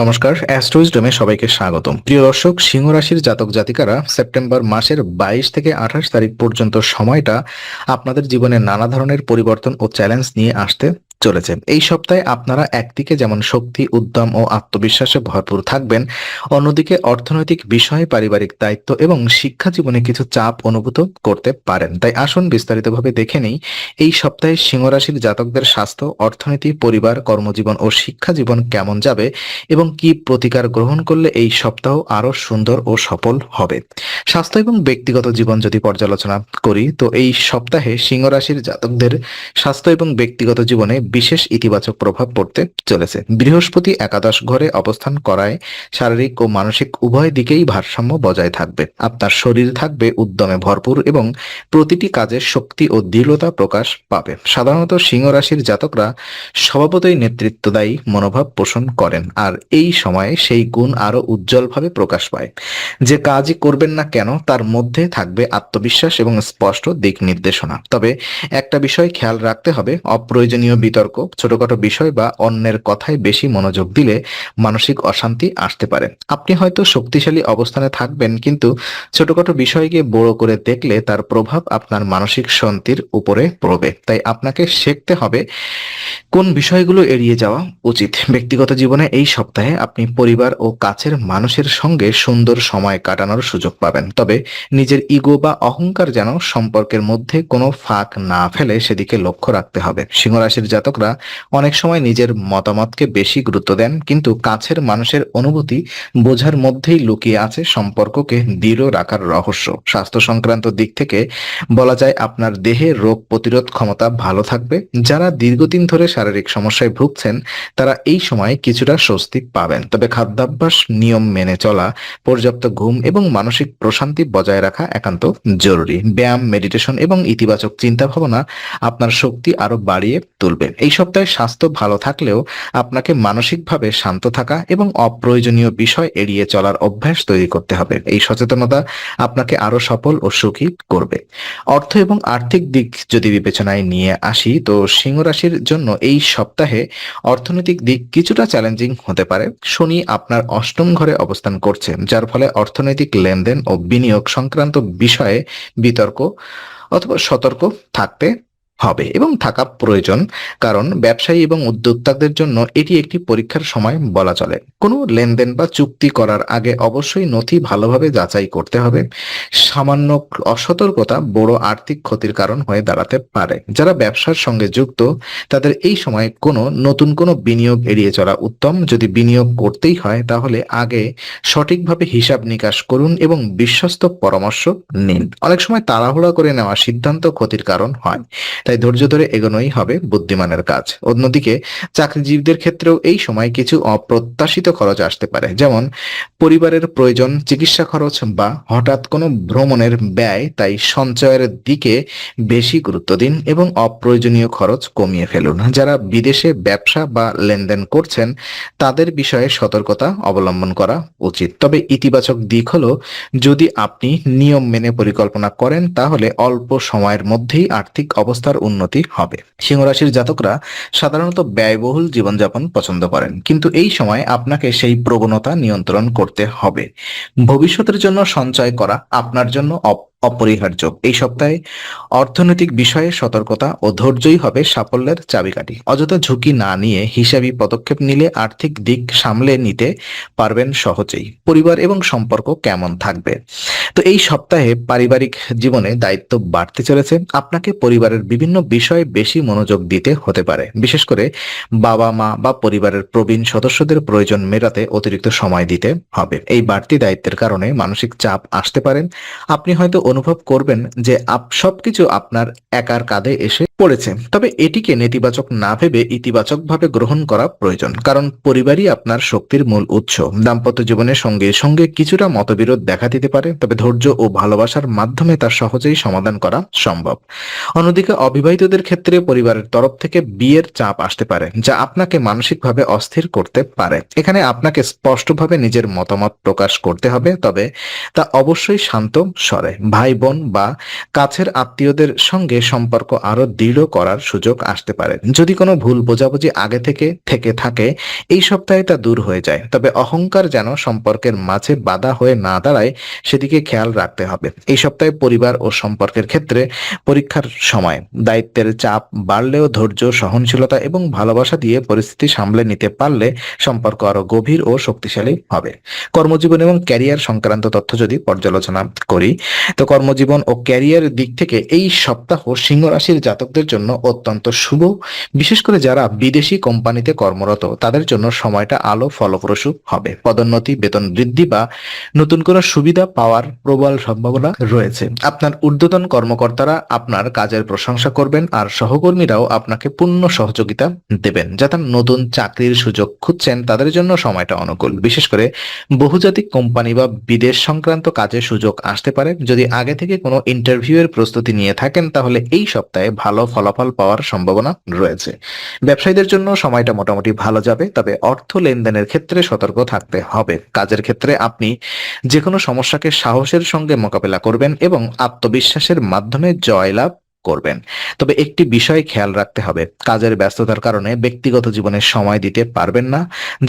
নমস্কার, অ্যাস্ট্রোইজডমে সবাইকে স্বাগতম। প্রিয় দর্শক সিংহ রাশির জাতক জাতিকারা, সেপ্টেম্বর মাসের বাইশ থেকে আঠাশ তারিখ পর্যন্ত সময়টা আপনাদের জীবনে নানা ধরনের পরিবর্তন ও চ্যালেঞ্জ নিয়ে আসতে চলেছে। এই সপ্তাহে আপনারা একদিকে যেমন শক্তি, উদ্যম ও আত্মবিশ্বাসে ভরপুর থাকবেন, অন্যদিকে অর্থনৈতিক বিষয়ে, পারিবারিক দায়িত্ব এবং শিক্ষা জীবনে কিছু চাপ অনুভূত করতে পারেন। তাই আসুন বিস্তারিতভাবে দেখে নেই, এই সপ্তাহে সিংহরাশির জাতকদের স্বাস্থ্য, অর্থনীতি, পরিবার, কর্মজীবন ও শিক্ষা জীবন কেমন যাবে এবং কি প্রতিকার গ্রহণ করলে এই সপ্তাহ আরও সুন্দর ও সফল হবে? স্বাস্থ্য এবং ব্যক্তিগত জীবন যদি পর্যালোচনা করি, তো এই সপ্তাহে সিংহ রাশির জাতকদের স্বাস্থ্য এবং ব্যক্তিগত জীবনে বিশেষ ইতিবাচক প্রভাব পড়তে চলেছে। বৃহস্পতি একাদশ ঘরে অবস্থান করায় শারীরিক ও মানসিক উভয় দিকেই ভারসাম্য বজায় থাকবে। আপনার শরীর থাকবে উদ্যমে ভরপুর এবং প্রতিটি কাজে শক্তি ও দৃঢ়তা প্রকাশ পাবে। সাধারণত সিংহ রাশির জাতকরা স্বভাবতই নেতৃত্বদায়ী মনোভাব পোষণ করেন, আর এই সময়ে সেই গুণ আরও উজ্জ্বলভাবে প্রকাশ পায়। যে কাজই করবেন না কেন তার মধ্যে থাকবে আত্মবিশ্বাস এবং স্পষ্ট দিক নির্দেশনা? তবে একটা বিষয় খেয়াল রাখতে হবে, অপ্রয়োজনীয় বিতর্ক, ছোটখাটো বিষয় বা অন্যের কথায় বেশি মনোযোগ দিলে মানসিক অশান্তি আসতে পারে। আপনি হয়তো শক্তিশালী অবস্থানে থাকবেন, কিন্তু ছোটখাটো বিষয়কে বড় করে দেখলে তার প্রভাব আপনার মানসিক শান্তির উপরে পড়বে। তাই আপনাকে শিখতে হবে কোন বিষয়গুলো এড়িয়ে যাওয়া উচিত। ব্যক্তিগত জীবনে এই সপ্তাহে আপনি পরিবার ও কাছের মানুষের সঙ্গে সুন্দর সময় কাটানোর সুযোগ পাবেন। তবে নিজের ইগো বা অহংকার যেন সম্পর্কের মধ্যে কোনো ফাঁক না ফেলে সেদিকে লক্ষ্য রাখতে হবে। সিংহরাশির জাতকরা অনেক সময় নিজের মতামতকে বেশি গুরুত্ব দেন, কিন্তু কাছের মানুষের অনুভূতি বোঝার মধ্যেই লুকিয়ে আছে সম্পর্ককে দৃঢ় রাখার রহস্য। স্বাস্থ্য সংক্রান্ত দিক থেকে বলা যায়, আপনার দেহে রোগ প্রতিরোধ ক্ষমতা ভালো থাকবে। যারা দীর্ঘদিন ধরে শারীরিক সমস্যায় ভুগছেন, তারা এই সময় কিছুটা স্বস্তি পাবেন। তবে খাদ্যাভ্যাস, নিয়ম মেনে চলা, পর্যাপ্ত ঘুম এবং মানসিক প্রশান্তি বজায় রাখা একান্ত জরুরি। ব্যায়াম মেডিটেশন এবং ইতিবাচক চিন্তা ভাবনা আপনার শক্তি আরও বাড়িয়ে তুলবে। এই সপ্তাহে স্বাস্থ্য ভালো থাকলেও আপনাকে মানসিকভাবে শান্ত থাকা এবং অপ্রয়োজনীয় বিষয় এড়িয়ে চলার অভ্যাস তৈরি করতে হবে। এই সচেতনতা আপনাকে আরও সফল ও সুখী করবে। অর্থ এবং আর্থিক দিক যদি বিবেচনায় নিয়ে আসি, তো সিংহ রাশির জন্য এই সপ্তাহে অর্থনৈতিক দিক কিছুটা চ্যালেঞ্জিং হতে পারে। শনি আপনার অষ্টম ঘরে অবস্থান করছে, যার ফলে অর্থনৈতিক লেনদেন ও বিনিয়োগ সংক্রান্ত বিষয়ে বিতর্ক অথবা সতর্ক থাকতে হবে এবং থাকা প্রয়োজন, কারণ ব্যবসায়ী এবং উদ্যোক্তাদের জন্য এটি একটি পরীক্ষার সময় বলা চলে। কোনো লেনদেন বা চুক্তি করার আগে অবশ্যই নথি ভালোভাবে যাচাই করতে হবে। সামান্য অসতর্কতা বড় আর্থিক ক্ষতির কারণ হয়ে দাঁড়াতে পারে। যারা ব্যবসার সঙ্গে যুক্ত, তাদের এই সময় কোনো নতুন কোনো বিনিয়োগ এড়িয়ে চলা উত্তম। যদি বিনিয়োগ করতেই হয়, তাহলে আগে সঠিকভাবে হিসাব নিকাশ করুন এবং বিশ্বস্ত পরামর্শ নিন। অনেক সময় তাড়াহুড়া করে নেওয়া সিদ্ধান্ত ক্ষতির কারণ হয়। তাই ধৈর্য ধরে এগোনোই হবে বুদ্ধিমানের কাজ। অন্যদিকে, চাকরিজীবীদের ক্ষেত্রেও এই সময় কিছু অপ্রত্যাশিত খরচ আসতে পারে। যেমন, পরিবারের প্রয়োজন, চিকিৎসা খরচ বা হঠাৎ কোনো ভ্রমণের ব্যয় তাই সঞ্চয়ের দিকে বেশি গুরুত্ব দিন এবং অপ্রয়োজনীয় খরচ কমিয়ে ফেলুন। যারা বিদেশে ব্যবসা বা লেনদেন করছেন, তাদের বিষয়ে সতর্কতা অবলম্বন করা উচিত। তবে ইতিবাচক দিক হলো, যদি আপনি নিয়ম মেনে পরিকল্পনা করেন, তাহলে অল্প সময়ের মধ্যেই আর্থিক অবস্থার উন্নতি হবে। সিংহরাশির জাতকরা সাধারণত ব্যয়বহুল জীবনযাপন পছন্দ করেন। কিন্তু এই সময় আপনাকে সেই প্রবণতা নিয়ন্ত্রণ করতে হবে। ভবিষ্যতের জন্য সঞ্চয় করা আপনার জন্য অপ- অপরিহার্য। এই সপ্তাহে অর্থনৈতিক বিষয়ে সতর্কতা ও ধৈর্যই হবে সাফল্যের চাবিকাঠি। অযথা ঝুঁকি না নিয়ে হিসাবি পদক্ষেপ নিলে আর্থিক দিক সামলে নিতে পারবেন সহজেই। পরিবার এবং সম্পর্ক কেমন থাকবে? তো এই সপ্তাহে পারিবারিক জীবনে দায়িত্ব বাড়তে চলেছে। আপনাকে পরিবারের বিভিন্ন বিষয়ে বেশি মনোযোগ দিতে হতে পারে। বিশেষ করে বাবা, মা বা পরিবারের প্রবীণ সদস্যদের প্রয়োজন মেটাতে অতিরিক্ত সময় দিতে হবে। এই বাড়তি দায়িত্বের কারণে মানসিক চাপ আসতে পারেন। আপনি হয়তো অনুভব করবেন যে আপ সবকিছু আপনার একার কাঁধে এসে পড়েছে। তবে এটিকে নেতিবাচক না ভেবে ইতিবাচকভাবে গ্রহণ করা প্রয়োজন, কারণ পরিবারই আপনার শক্তির মূল উৎস। দাম্পত্য জীবনের সঙ্গে সঙ্গে কিছুটা মতবিরোধ দেখা দিতে পারে, তবে ধৈর্য ও ভালোবাসার মাধ্যমে তা সহজেই সমাধান করা সম্ভব। অন্যদিকে অবিবাহিতদের ক্ষেত্রে পরিবারের তরফ থেকে বিয়ের চাপ আসতে পারে, যা আপনাকে মানসিকভাবে অস্থির করতে পারে। এখানে আপনাকে স্পষ্টভাবে নিজের মতামত প্রকাশ করতে হবে, তবে তা অবশ্যই শান্ত স্বরে। ভাই বোন বা কাছের আত্মীয়দের সঙ্গে সম্পর্ক আরও দৃঢ় করার সুযোগ আসতে পারে। যদি কোনো ভুল বোঝাবুঝি আগে থেকে থেকে থাকে, এই সপ্তাহে তা দূর হয়ে যায়। তবে অহংকার যেন সম্পর্কের মাঝে বাধা হয়ে না দাঁড়ায়, সেদিকে খেয়াল রাখতে হবে। এই সপ্তাহে পরিবার ও সম্পর্কের ক্ষেত্রে পরীক্ষার সময়, দায়িত্বের চাপ বাড়লেও ধৈর্য, সহনশীলতা এবং ভালোবাসা দিয়ে পরিস্থিতি সামলে নিতে পারলে সম্পর্ক আরও গভীর ও শক্তিশালী হবে। কর্মজীবন এবং ক্যারিয়ার সংক্রান্ত তথ্য যদি পর্যালোচনা করি, তো কর্মজীবন ও ক্যারিয়ার দিক থেকে এই সপ্তাহ সিংহ রাশির জাতকদের জন্য অত্যন্ত শুভ। বিশেষ করে যারা বিদেশি কোম্পানিতে কর্মরত, তাদের জন্য সময়টা আলো ফলপ্রসূ হবে। পদোন্নতি, বেতন বৃদ্ধি বা নতুন কোনো সুবিধা পাওয়ার প্রবল সম্ভাবনা রয়েছে। আপনার ঊর্ধ্বতন কর্মকর্তারা আপনার কাজের প্রশংসা করবেন আর সহকর্মীরাও আপনাকে পূর্ণ সহযোগিতা দেবেন। যাতে নতুন চাকরির সুযোগ খুঁজছেন, তাদের জন্য সময়টা অনুকূল। বিশেষ করে বহুজাতিক কোম্পানি বা বিদেশ সংক্রান্ত কাজের সুযোগ আসতে পারে। যদি আগে থেকে কোনো ইন্টারভিউ এর প্রস্তুতি নিয়ে থাকেন, তাহলে এই সপ্তাহে ভালো ফলাফল পাওয়ার সম্ভাবনা রয়েছে। ব্যবসায়ীদের জন্য সময়টা মোটামুটি ভালো যাবে, তবে অর্থ লেনদেনের ক্ষেত্রে সতর্ক থাকতে হবে। কাজের ক্ষেত্রে আপনি যে কোনো সমস্যাকে সাহসের সঙ্গে মোকাবেলা করবেন এবং আত্মবিশ্বাসের মাধ্যমে জয়লাভ করবেন। তবে একটি বিষয় খেয়াল রাখতে হবে, কাজের ব্যস্ততার কারণে ব্যক্তিগত জীবনে সময় দিতে পারবেন না,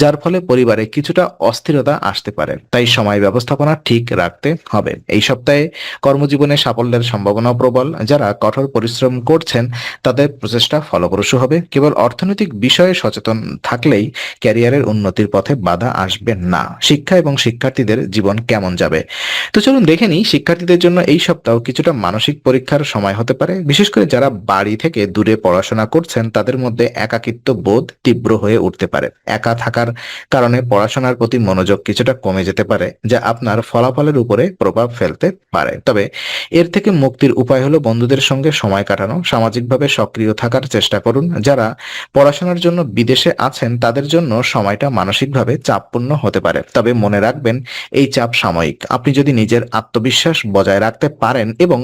যার ফলে পরিবারে কিছুটা অস্থিরতা আসতে পারে। তাই সময় ব্যবস্থাপনা ঠিক রাখতে হবে। এই সপ্তাহে কর্মজীবনে সাফল্যের সম্ভাবনা প্রবল। যারা কঠোর পরিশ্রম করছেন, তাদের প্রচেষ্টা ফলপ্রসূ হবে। কেবল অর্থনৈতিক বিষয়ে সচেতন থাকলেই ক্যারিয়ারের উন্নতির পথে বাধা আসবে না। শিক্ষা এবং শিক্ষার্থীদের জীবন কেমন যাবে? তো চলুন দেখে নিই, শিক্ষার্থীদের জন্য এই সপ্তাহ কিছুটা মানসিক পরীক্ষার সময় হতে পারে। বিশেষ করে যারা বাড়ি থেকে দূরে পড়াশোনা করছেন, তাদের মধ্যে একাকিত্ব বোধ তীব্র হয়ে উঠতে পারে। একা থাকার কারণে পড়াশোনার প্রতি মনোযোগ কিছুটা কমে যেতে পারে, যা আপনার ফলাফলের উপরে প্রভাব ফেলতে পারে। তবে এর থেকে মুক্তির উপায় হলো বন্ধুদের সঙ্গে সময় কাটানো, সামাজিকভাবে সক্রিয় থাকার চেষ্টা করুন। যারা পড়াশোনার জন্য বিদেশে আছেন, তাদের জন্য সময়টা মানসিকভাবে চাপপূর্ণ হতে পারে। তবে মনে রাখবেন, এই চাপ সাময়িক। আপনি যদি নিজের আত্মবিশ্বাস বজায় রাখতে পারেন এবং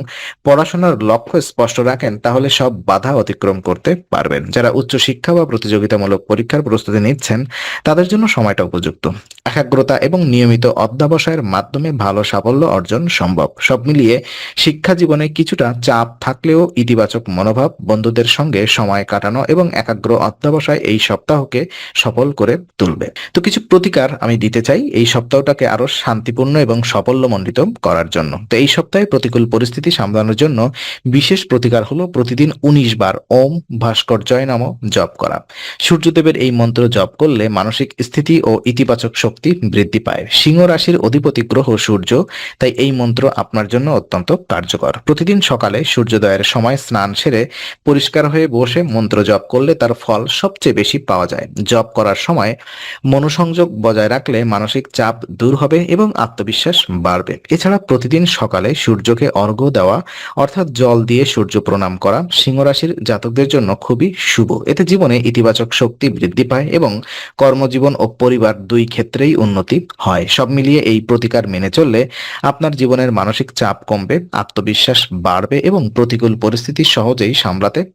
পড়াশোনার লক্ষ্য স্পষ্ট রাখেন, তাহলে সব বাধা অতিক্রম করতে পারবেন। যারা উচ্চ শিক্ষা বা প্রতিযোগিতামূলক পরীক্ষার প্রস্তুতি নিচ্ছেন, তাদের জন্য সময়টা উপযুক্ত। একাগ্রতা এবং নিয়মিত অধ্যাবসায়ের মাধ্যমে ভালো সাফল্য অর্জন সম্ভব। সব মিলিয়ে শিক্ষা জীবনে কিছুটা চাপ থাকলেও ইতিবাচক মনোভাব, বন্ধুদের সঙ্গে সময় কাটানো এবং একাগ্র অধ্যাবসায় এই সপ্তাহকে সফল করে তুলবে। তো কিছু প্রতিকার আমি দিতে চাই এই সপ্তাহটাকে আরও শান্তিপূর্ণ এবং সাফল্যমণ্ডিত করার জন্য। তো এই সপ্তাহে প্রতিকূল পরিস্থিতি সামলানোর জন্য বিশেষ প্রতিকার হলো প্রতিদিন উনিশ বার ওম ভাস্কর জয় নাম জপ করা। সূর্যদেবের এই মন্ত্র জপ করলে মানসিক স্থিতি ও ইতিবাচক শক্তি বৃদ্ধি পায়। সিংহ রাশির অধিপতি গ্রহ সূর্য, তাই এই মন্ত্র আপনার জন্য অত্যন্ত কার্যকর। প্রতিদিন সকালে সূর্যোদয়ের সময় স্নান সেরে পরিষ্কার হয়ে বসে মন্ত্র জপ করলে তার ফল সবচেয়ে বেশি পাওয়া যায়। জপ করার সময় মনোসংযোগ বজায় রাখলে মানসিক চাপ দূর হবে এবং আত্মবিশ্বাস বাড়বে। এছাড়া প্রতিদিন সকালে সূর্যকে অর্ঘ্য দেওয়া, অর্থাৎ জল দিয়ে সূর্য প্রণাম করা সিংহ রাশির জাতকদের জন্য খুবই শুভ। এতে জীবনে ইতিবাচক শক্তি বৃদ্ধি পায় এবং কর্মজীবন ও পরিবার দুই ক্ষেত্রেই উন্নতি হয়। সব মিলিয়ে এই প্রতিকার মেনে চললে আপনার জীবনের মানসিক চাপ কমবে, আত্মবিশ্বাস বাড়বে এবং প্রতিকূল পরিস্থিতি সহজেই সামলাতে